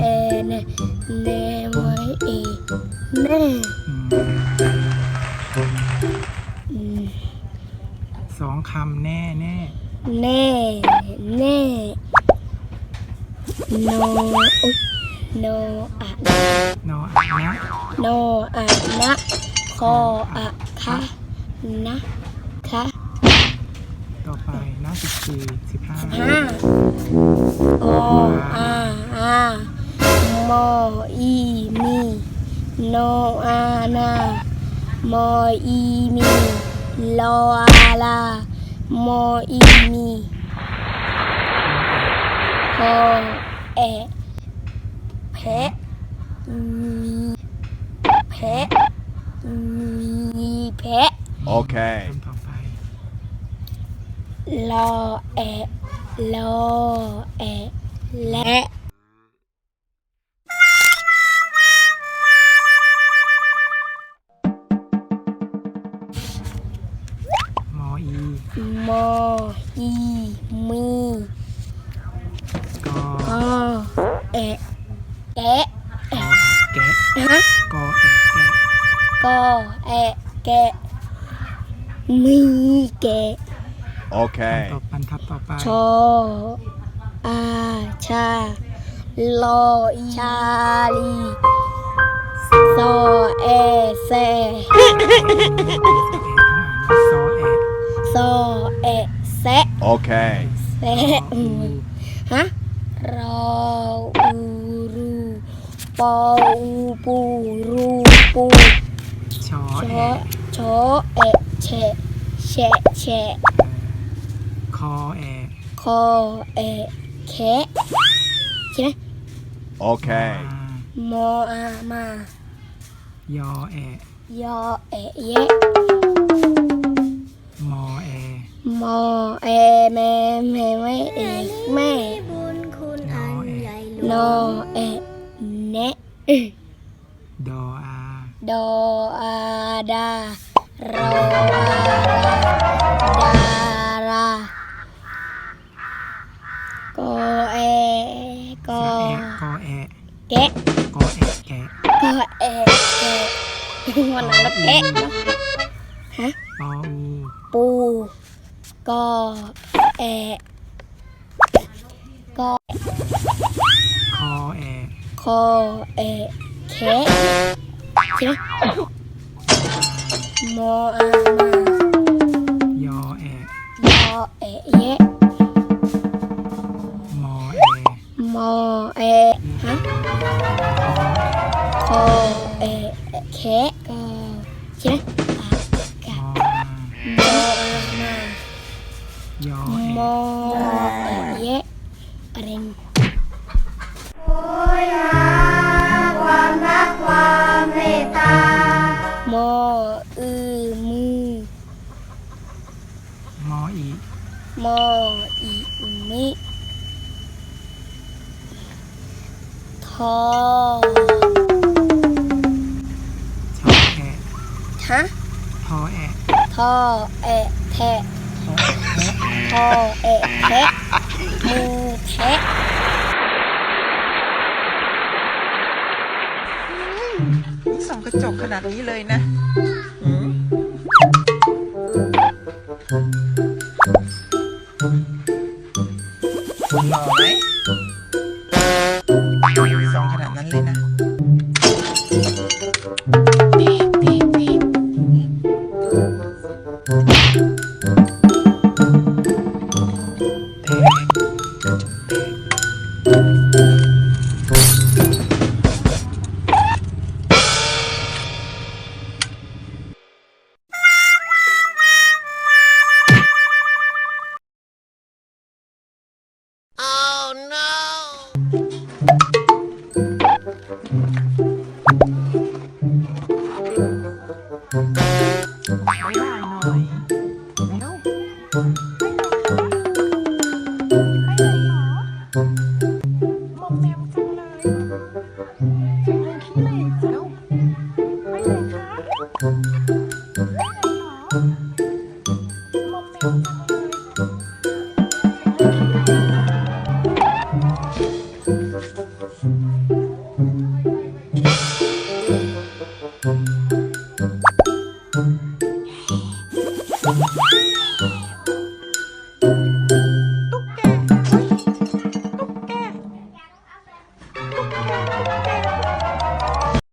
แอน่แน่ไว้เอแน่สองคำแน่แน่แน่แน่โนอุยโนอะนออะนะโนอะนะคออะคะนะคะต่อไปหน้าสิบสี่สิบห้าห้าโออาอา มออีมีโนอานา มออีมีลออาลา มออีมีพอแอะแพะมีแพะมีแพะ Okay. คำต่อไปลอแอะลอแอะและ อีมีกอกอแอะแกะกอแอะแกะฮะกอแอะแกะกอแอะแกะมีแกะ Okay. ต่อปันทับต่อไปชออาชาลอชาลีซอแอแซเอะต้องอ่านว่าซอแอะซอแอะแซะ Okay. แซะอืมฮะรออูรูปออูปูรูปูชอชอแอะชอแอะแฉะแฉะแฉะคอแอคอแอะแคะใช่ไหม Okay. มออามา ยอแอยอแอะแยะ มอแอแม่แม่ไม่เอกแม่บุญคุณอันใหญ่หลนวองแอะแนะดออาดออาดารออาดารา กอแอกอแกอแอแกะกอแอแกะกอแอแกะวันนั้นแกะฮะ ปูปู กอแอะกอคอแอะคอแอะแคะใช่ไหมมออามายอแอะยอแอะแยะมอแอมอแอะฮะคอแอะคอแอะแคะกอใช่ไหม ออีมิทอชอแอะฮะทอแอะทอแอะแทะทอแอะแทะมือแทะส่องกระจกขนาดนี้เลยนะหื หล่อไหมส่องขนาดนั้นเลยนะตีตีตีา